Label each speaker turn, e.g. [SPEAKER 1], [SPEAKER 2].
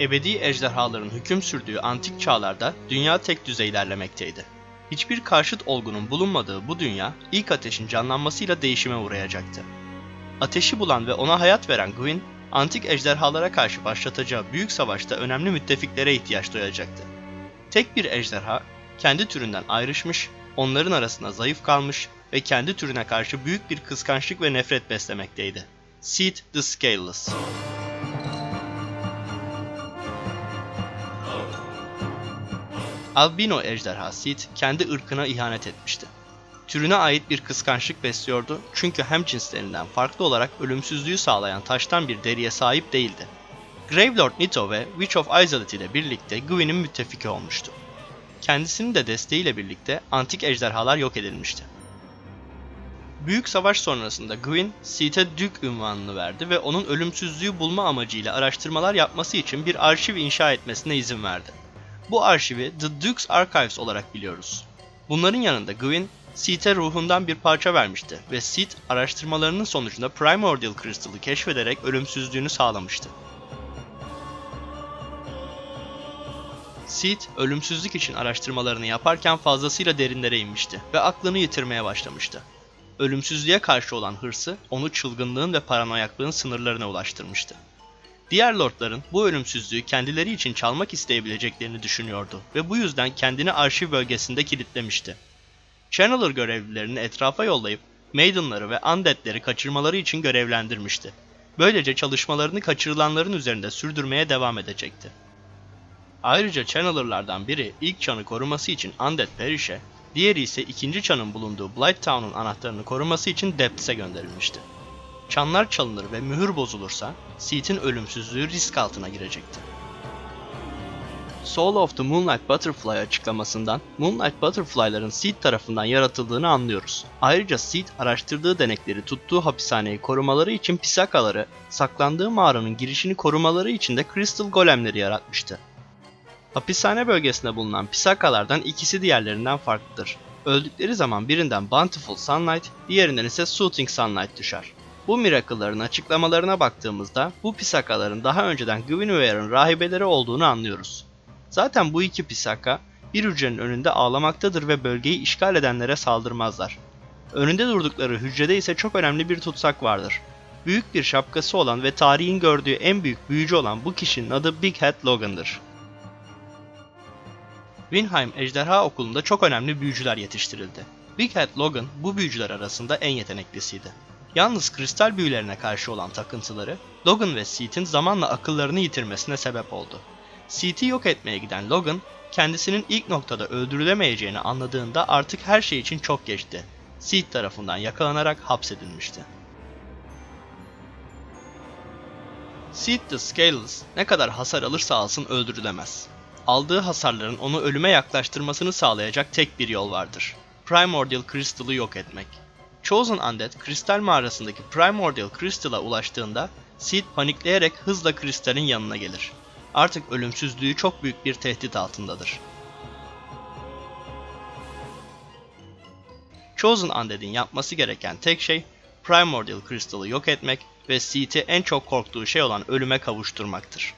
[SPEAKER 1] Ebedi ejderhaların hüküm sürdüğü antik çağlarda dünya tek düze ilerlemekteydi. Hiçbir karşıt olgunun bulunmadığı bu dünya ilk ateşin canlanmasıyla değişime uğrayacaktı. Ateşi bulan ve ona hayat veren Gwyn, antik ejderhalara karşı başlatacağı büyük savaşta önemli müttefiklere ihtiyaç duyacaktı. Tek bir ejderha, kendi türünden ayrışmış, onların arasında zayıf kalmış ve kendi türüne karşı büyük bir kıskançlık ve nefret beslemekteydi. Seed the Scaleless. Albino ejderha Seed kendi ırkına ihanet etmişti. Türüne ait bir kıskançlık besliyordu çünkü hem cinslerinden farklı olarak ölümsüzlüğü sağlayan taştan bir deriye sahip değildi. Gravelord Nito ve Witch of Isolate ile birlikte Gwyn'in müttefiki olmuştu. Kendisinin de desteğiyle birlikte antik ejderhalar yok edilmişti. Büyük savaş sonrasında Gwyn, Seed'e Duke ünvanını verdi ve onun ölümsüzlüğü bulma amacıyla araştırmalar yapması için bir arşiv inşa etmesine izin verdi. Bu arşivi The Duke's Archives olarak biliyoruz. Bunların yanında Gwyn, Seed'e ruhundan bir parça vermişti ve Seed araştırmalarının sonucunda Primordial Crystal'ı keşfederek ölümsüzlüğünü sağlamıştı. Seed, ölümsüzlük için araştırmalarını yaparken fazlasıyla derinlere inmişti ve aklını yitirmeye başlamıştı. Ölümsüzlüğe karşı olan hırsı onu çılgınlığın ve paranoyaklığın sınırlarına ulaştırmıştı. Diğer lordların bu ölümsüzlüğü kendileri için çalmak isteyebileceklerini düşünüyordu ve bu yüzden kendini arşiv bölgesinde kilitlemişti. Channeler görevlilerini etrafa yollayıp Maiden'ları ve Undead'leri kaçırmaları için görevlendirmişti. Böylece çalışmalarını kaçırılanların üzerinde sürdürmeye devam edecekti. Ayrıca Channeler'lardan biri ilk çanı koruması için Undead Perish'e, diğeri ise ikinci çanın bulunduğu Blight Town'un anahtarını koruması için Depths'e gönderilmişti. Çanlar çalınır ve mühür bozulursa, Seed'in ölümsüzlüğü risk altına girecekti. Soul of the Moonlight Butterfly açıklamasından Moonlight Butterfly'ların Seed tarafından yaratıldığını anlıyoruz. Ayrıca Seed araştırdığı denekleri tuttuğu hapishaneyi korumaları için pisakaları, saklandığı mağaranın girişini korumaları için de Crystal Golemleri yaratmıştı. Hapishane bölgesinde bulunan pisakalardan ikisi diğerlerinden farklıdır. Öldükleri zaman birinden Bountiful Sunlight, diğerinden ise Soothing Sunlight düşer. Bu miracle'ların açıklamalarına baktığımızda bu pisakaların daha önceden Gwynwere'ın rahibeleri olduğunu anlıyoruz. Zaten bu iki pisaka bir hücrenin önünde ağlamaktadır ve bölgeyi işgal edenlere saldırmazlar. Önünde durdukları hücrede ise çok önemli bir tutsak vardır. Büyük bir şapkası olan ve tarihin gördüğü en büyük büyücü olan bu kişinin adı Big Head Logan'dır. Winheim Ejderha Okulu'nda çok önemli büyücüler yetiştirildi. Big Head Logan bu büyücüler arasında en yeteneklisiydi. Yalnız kristal büyülerine karşı olan takıntıları, Logan ve Seed'in zamanla akıllarını yitirmesine sebep oldu. Seed'i yok etmeye giden Logan, kendisinin ilk noktada öldürülemeyeceğini anladığında artık her şey için çok geçti. Seed tarafından yakalanarak hapsedilmişti. Seed the Scaleless ne kadar hasar alırsa alsın öldürülemez. Aldığı hasarların onu ölüme yaklaştırmasını sağlayacak tek bir yol vardır. Primordial Crystal'ı yok etmek. Chosen Undead kristal mağarasındaki Primordial Crystal'a ulaştığında Seed panikleyerek hızla kristalin yanına gelir. Artık ölümsüzlüğü çok büyük bir tehdit altındadır. Chosen Undead'in yapması gereken tek şey Primordial Crystal'ı yok etmek ve Seed'i en çok korktuğu şey olan ölüme kavuşturmaktır.